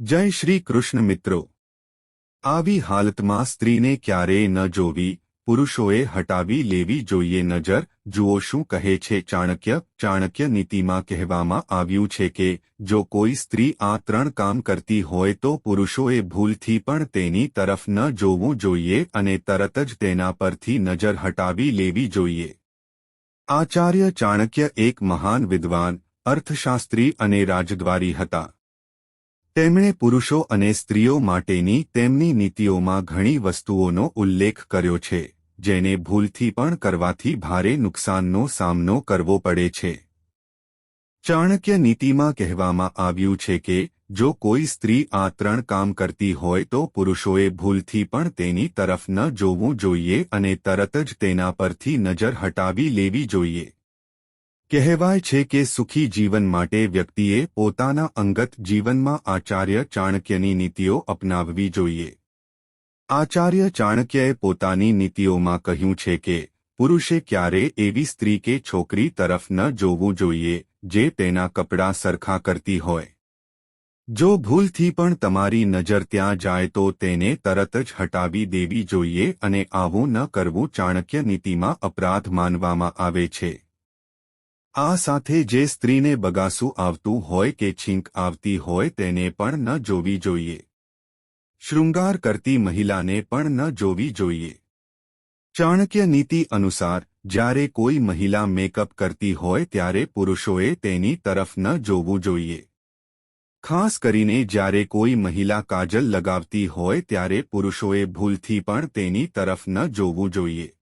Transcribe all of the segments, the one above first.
જય શ્રી કૃષ્ણ મિત્રો. આવી હાલતમાં સ્ત્રીને ક્યારેય ન જોવી, પુરુષોએ હટાવી લેવી જોઈએ. નજર, જુઓ શું કહે છે ચાણક્ય. ચાણક્ય નીતિમાં કહેવામાં આવ્યું છે કે, જો કોઈ સ્ત્રી આ ત્રણ કામ કરતી હોય તો પુરુષોએ ભૂલથી પણ તેની તરફ ન જોવું જોઈએ અને તરત જ તેના પરથી નજર હટાવી લેવી જોઈએ. આચાર્ય ચાણક્ય એક મહાન વિદ્વાન, અર્થશાસ્ત્રી અને રાજદ્વારી હતા. તેમણે પુરુષો અને સ્ત્રીઓ માટેની તેમની નીતિઓમાં ઘણી વસ્તુઓનો ઉલ્લેખ કર્યો છે, જેને ભૂલથી પણ કરવાથી ભારે નુકસાનનો સામનો કરવો પડે છે. ચાણક્ય નીતિમાં કહેવામાં આવ્યું છે કે, જો કોઈ સ્ત્રી આ ત્રણ કામ કરતી હોય તો પુરુષોએ ભૂલથી પણ તેની તરફ ન જોવું જોઈએ અને તરત જ તેના પરથી નજર હટાવી લેવી જોઈએ. કહેવાય છે કે સુખી જીવન માટે વ્યક્તિએ પોતાના અંગત જીવનમાં આચાર્ય ચાણક્યની નીતિઓ અપનાવવી જોઈએ. આચાર્ય ચાણક્યએ પોતાની નીતિઓમાં કહ્યું છે કે, પુરુષે ક્યારે એવી સ્ત્રી કે છોકરી તરફ ન જોવું જોઈએ, જે તેના કપડાં સરખા કરતી હોય. જો ભૂલથી પણ તમારી નજર ત્યાં જાય તો તેને તરત જ હટાવી દેવી જોઈએ અને આવું ન કરવું ચાણક્ય નીતિમાં અપરાધ માનવામાં આવે છે. આ સાથે જે સ્ત્રીને બગાસું આવતું હોય કે છીંક આવતી હોય તેને પણ ન જોવી જોઈએ. શૃંગાર કરતી મહિલાને પણ ન જોવી જોઈએ. ચાણક્ય નીતિ અનુસાર, જ્યારે કોઈ મહિલા મેકઅપ કરતી હોય ત્યારે પુરુષોએ તેની તરફ ન જોવું જોઈએ. ખાસ કરીને જ્યારે કોઈ મહિલા કાજલ લગાવતી હોય ત્યારે પુરુષોએ ભૂલથી પણ તેની તરફ ન જોવું જોઈએ.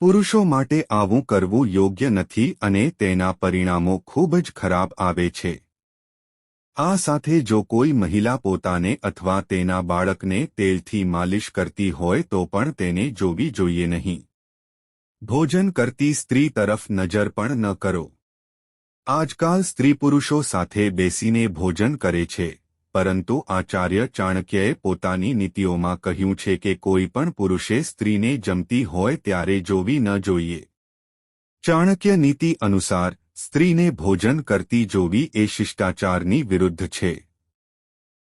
પુરુષો માટે આવું કરવું યોગ્ય નથી અને તેના પરિણામો ખૂબ જ ખરાબ આવે છે. આ સાથે જો કોઈ મહિલા પોતાને અથવા તેના બાળકને તેલથી માલિશ કરતી હોય તો પણ તેને જોવી જોઈએ નહીં. ભોજન કરતી સ્ત્રી તરફ નજર પણ ન કરો. આજકાલ સ્ત્રી પુરુષો સાથે બેસીને ભોજન કરે છે. પરંતુ આચાર્ય ચાણક્યએ પોતાની નીતિઓમાં કહ્યું છે કે કોઈ પણ પુરુષે સ્ત્રીને જમતી હોય ત્યારે જોવી ન જોઈએ. ચાણક્ય નીતિ અનુસાર, સ્ત્રીને ભોજન કરતી જોવી એ શિષ્ટાચારની વિરુદ્ધ છે.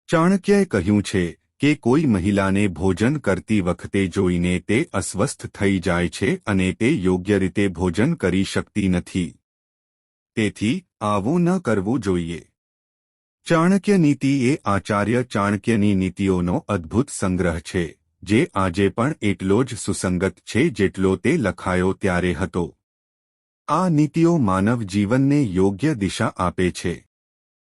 ચાણક્યએ કહ્યું છે કે કોઈ મહિલાને ભોજન કરતી વખતે જોઈને તે અસ્વસ્થ થઈ જાય છે અને તે યોગ્ય રીતે ભોજન કરી શકતી નથી. તેથી, આવું ન કરવું જોઈએ. ચાણક્ય નીતિ એ આચાર્ય ચાણક્યની નીતિઓનો અદ્ભુત સંગ્રહ છે, જે આજે પણ એટલો જ સુસંગત છે જેટલો તે લખાયો ત્યારે હતો. આ નીતિઓ માનવ જીવનને યોગ્ય દિશા આપે છે.